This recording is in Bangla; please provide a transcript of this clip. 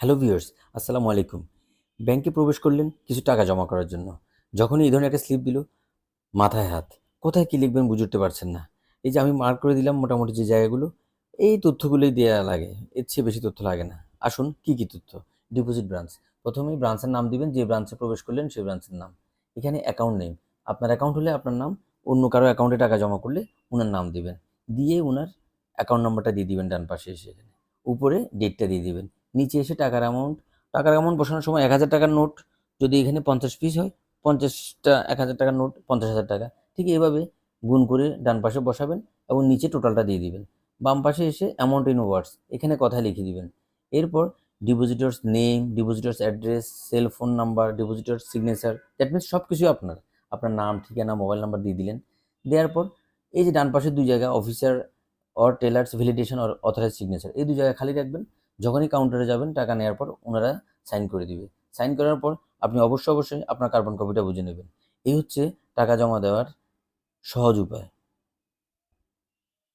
হ্যালো ভিউয়ার্স, আসসালামু আলাইকুম। ব্যাংকে প্রবেশ করলেন কিছু টাকা জমা করার জন্য। যখনই এই ধরনের একটা স্লিপ দিল, মাথায় হাত, কোথায় কী লিখবেন বুঝে উঠতে পারছেন না। এই যে আমি মার্ক করে দিলাম মোটামুটি যে জায়গাগুলো, এই তথ্যগুলোই দেওয়া লাগে, এর চেয়ে বেশি তথ্য লাগে না। আসুন, কি কি তথ্য? ডিপোজিট ব্রাঞ্চ প্রথমেই ব্রাঞ্চের নাম দিবেন, যে ব্রাঞ্চে প্রবেশ করলেন সেই ব্রাঞ্চের নাম। এখানে অ্যাকাউন্ট নেম আপনার অ্যাকাউন্ট হলে আপনার নাম, অন্য কারও অ্যাকাউন্টে টাকা জমা করলে ওনার নাম দিবেন। দিয়ে ওনার অ্যাকাউন্ট নাম্বারটা দিয়ে দিবেন ডান পাশে এসে এখানে। উপরে ডেটটা দিয়ে দিবেন। নিচে এসে টাকার অ্যামাউন্ট টাকার অ্যামাউন্ট বসানোর সময় এক হাজার টাকার নোট যদি এখানে পঞ্চাশ পিস হয়, পঞ্চাশটা, এক হাজার টাকার নোট পঞ্চাশ হাজার টাকা। ঠিক এভাবে গুণ করে ডান পাশে বসাবেন এবং নিচে টোটালটা দিয়ে দিবেন। বাম পাশে এসে অ্যামাউন্ট ইন ওয়ার্ডস এখানে কথা লিখে দিবেন। এরপর depositors name depositors address cell phone number depositor signature that means সব কিছুই আপনার। আপনার নাম, ঠিকানা মোবাইল নাম্বার দিয়ে দিলেন। দেওয়ার পর এই যে ডান পাশে দুই জায়গা officer or tellers validation or authorize signature এই দুই জায়গায় খালি রাখবেন। যখনই কাউন্টারে যাবেন, টাকা নেওয়ার পর ওনারা সাইন করে দিবে। সাইন করার পর আপনি অবশ্যই অবশ্যই আপনার কার্বন কপিটা বুঝে নেবেন। এই হচ্ছে টাকা জমা দেওয়ার সহজ উপায়।